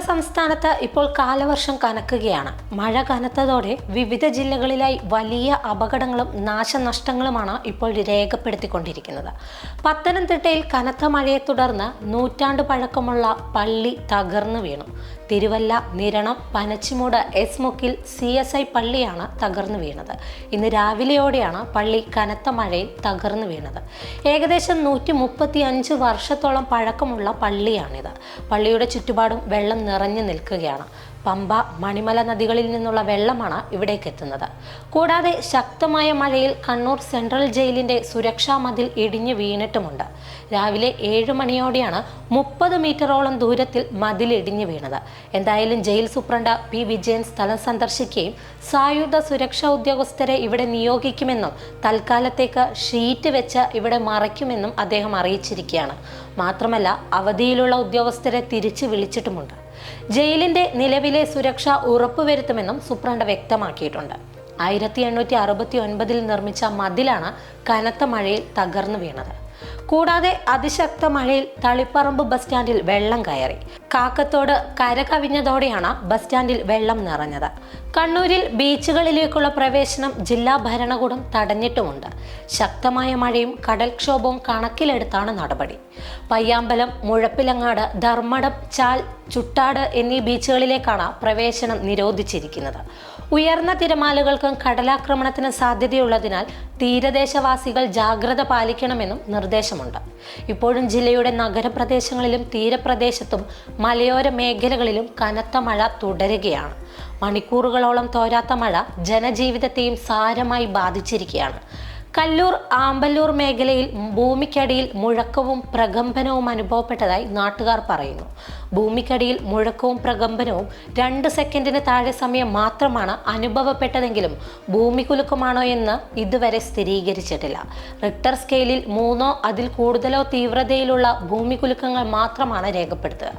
സംസ്ഥാനത്ത് ഇപ്പോൾ കാലവർഷം കനക്കുകയാണ്. മഴ കനത്തതോടെ വിവിധ ജില്ലകളിലായി വലിയ അപകടങ്ങളും നാശനഷ്ടങ്ങളുമാണ് ഇപ്പോൾ രേഖപ്പെടുത്തിക്കൊണ്ടിരിക്കുന്നത്. പത്തനംതിട്ടയിൽ കനത്ത മഴയെ തുടർന്ന് നൂറ്റാണ്ട് പഴക്കമുള്ള പള്ളി തകർന്നു വീണു. തിരുവല്ല നിരണം പനച്ചിമൂട് എസ് മുക്കിൽ സി എസ് ഐ പള്ളിയാണ് തകർന്നു വീണത്. ഇന്ന് രാവിലെയോടെയാണ് പള്ളി കനത്ത മഴയിൽ തകർന്നു വീണത്. ഏകദേശം നൂറ്റി മുപ്പത്തി അഞ്ച് വർഷത്തോളം പഴക്കമുള്ള പള്ളിയാണിത്. പള്ളിയുടെ ചുറ്റുപാടും വെള്ളം നിറഞ്ഞു നിൽക്കുകയാണ്. പമ്പ മണിമല നദികളിൽ നിന്നുള്ള വെള്ളമാണ് ഇവിടേക്ക് എത്തുന്നത്. കൂടാതെ ശക്തമായ മഴയിൽ കണ്ണൂർ സെൻട്രൽ ജയിലിന്റെ സുരക്ഷാ മതിൽ ഇടിഞ്ഞു വീണിട്ടുമുണ്ട്. രാവിലെ ഏഴ് മണിയോടെയാണ് മുപ്പത് മീറ്ററോളം ദൂരത്തിൽ മതിൽ ഇടിഞ്ഞു വീണത്. എന്തായാലും ജയിൽ സൂപ്രണ്ട് പി വിജയൻ സ്ഥലം സന്ദർശിക്കുകയും സായുധ സുരക്ഷാ ഉദ്യോഗസ്ഥരെ ഇവിടെ നിയോഗിക്കുമെന്നും തൽക്കാലത്തേക്ക് ഷീറ്റ് വെച്ച് ഇവിടെ മറയ്ക്കുമെന്നും അദ്ദേഹം അറിയിച്ചിരിക്കുകയാണ്. മാത്രമല്ല അവധിയിലുള്ള ഉദ്യോഗസ്ഥരെ തിരിച്ചു വിളിച്ചിട്ടുമുണ്ട്. ജയിലിന്റെ നിലവിലെ സുരക്ഷ ഉറപ്പുവരുത്തുമെന്നും സുപ്രണ്ട് വ്യക്തമാക്കിയിട്ടുണ്ട്. ആയിരത്തി എണ്ണൂറ്റി അറുപത്തി ഒൻപതിൽ നിർമ്മിച്ച മതിലാണ് കനത്ത മഴയിൽ തകർന്നു വീണത്. കൂടാതെ അതിശക്ത മഴയിൽ തളിപ്പറമ്പ് ബസ് സ്റ്റാൻഡിൽ വെള്ളം കയറി. കാക്കത്തോട് കര കവിഞ്ഞതോടെയാണ് ബസ് സ്റ്റാൻഡിൽ വെള്ളം നിറഞ്ഞത്. കണ്ണൂരിൽ ബീച്ചുകളിലേക്കുള്ള പ്രവേശനം ജില്ലാ ഭരണകൂടം തടഞ്ഞിട്ടുമുണ്ട്. ശക്തമായ മഴയും കടൽക്ഷോഭവും കണക്കിലെടുത്താണ് നടപടി. പയ്യാമ്പലം മുഴപ്പിലങ്ങാട് ധർമ്മടം ചാൽ ചുട്ടാട് എന്നീ ബീച്ചുകളിലേക്കാണ് പ്രവേശനം നിരോധിച്ചിരിക്കുന്നത്. ഉയർന്ന തിരമാലകൾക്കും കടലാക്രമണത്തിന് സാധ്യതയുള്ളതിനാൽ തീരദേശവാസികൾ ജാഗ്രത പാലിക്കണമെന്നും നിർദ്ദേശമുണ്ട്. ഇപ്പോഴും ജില്ലയുടെ നഗരപ്രദേശങ്ങളിലും തീരപ്രദേശത്തും മലയോര മേഖലകളിലും കനത്ത മഴ തുടരുകയാണ്. മണിക്കൂറുകളോളം തോരാത്ത മഴ ജനജീവിതത്തെയും സാരമായി ബാധിച്ചിരിക്കുകയാണ്. കല്ലൂർ ആമ്പല്ലൂർ മേഖലയിൽ ഭൂമിക്കടിയിൽ മുഴക്കവും പ്രകമ്പനവും അനുഭവപ്പെട്ടതായി നാട്ടുകാർ പറയുന്നു. ഭൂമിക്കടിയിൽ മുഴക്കവും പ്രകമ്പനവും രണ്ട് സെക്കൻഡിന് താഴെ സമയം മാത്രമാണ് അനുഭവപ്പെട്ടതെങ്കിലും ഭൂമി കുലുക്കമാണോ എന്ന് ഇതുവരെ സ്ഥിരീകരിച്ചിട്ടില്ല. റിക്ടർ സ്കെയിലിൽ മൂന്നോ അതിൽ കൂടുതലോ തീവ്രതയിലുള്ള ഭൂമി കുലുക്കങ്ങൾ മാത്രമാണ് രേഖപ്പെടുത്തുക.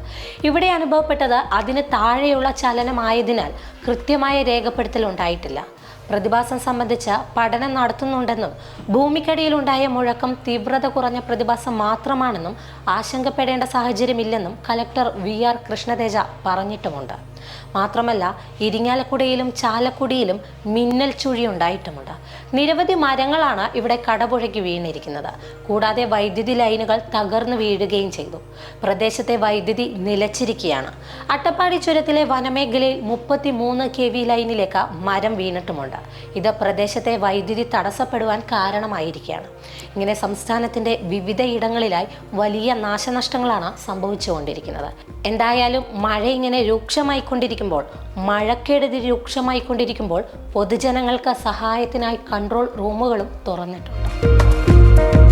ഇവിടെ അനുഭവപ്പെട്ടത് അതിന് താഴെയുള്ള ചലനമായതിനാൽ കൃത്യമായ രേഖപ്പെടുത്തൽ ഉണ്ടായിട്ടില്ല. പ്രതിഭാസം സംബന്ധിച്ച് പഠനം നടത്തുന്നുണ്ടെന്നും ഭൂമിക്കടിയിലുണ്ടായ മുഴക്കം തീവ്രത കുറഞ്ഞ പ്രതിഭാസം മാത്രമാണെന്നും ആശങ്കപ്പെടേണ്ട സാഹചര്യമില്ലെന്നും കലക്ടർ വി ആർ കൃഷ്ണതേജ പറഞ്ഞിട്ടുമുണ്ട്. മാത്രമല്ല ഇരിങ്ങാലക്കുടയിലും ചാലക്കുടിയിലും മിന്നൽ ചുഴി ഉണ്ടായിട്ടുമുണ്ട്. നിരവധി മരങ്ങളാണ് ഇവിടെ കടപുഴകി വീണിരിക്കുന്നത്. കൂടാതെ വൈദ്യുതി ലൈനുകൾ തകർന്നു വീഴുകയും ചെയ്തു. പ്രദേശത്തെ വൈദ്യുതി നിലച്ചിരിക്കുകയാണ്. അട്ടപ്പാടി ചുരത്തിലെ വനമേഖലയിൽ മുപ്പത്തി മൂന്ന് കെ വി ലൈനിലേക്ക് മരം വീണിട്ടുമുണ്ട്. ഇത് പ്രദേശത്തെ വൈദ്യുതി തടസ്സപ്പെടുവാൻ കാരണമായിരിക്കുകയാണ്. ഇങ്ങനെ സംസ്ഥാനത്തിന്റെ വിവിധ ഇടങ്ങളിലായി വലിയ നാശനഷ്ടങ്ങളാണ് സംഭവിച്ചുകൊണ്ടിരിക്കുന്നത്. എന്തായാലും മഴ ഇങ്ങനെ കൊണ്ടിരിക്കുമ്പോൾ മഴക്കെടുതി രൂക്ഷമായിക്കൊണ്ടിരിക്കുമ്പോൾ പൊതുജനങ്ങൾക്ക് സഹായത്തിനായി കൺട്രോൾ റൂമുകളും തുറന്നിട്ടുണ്ട്.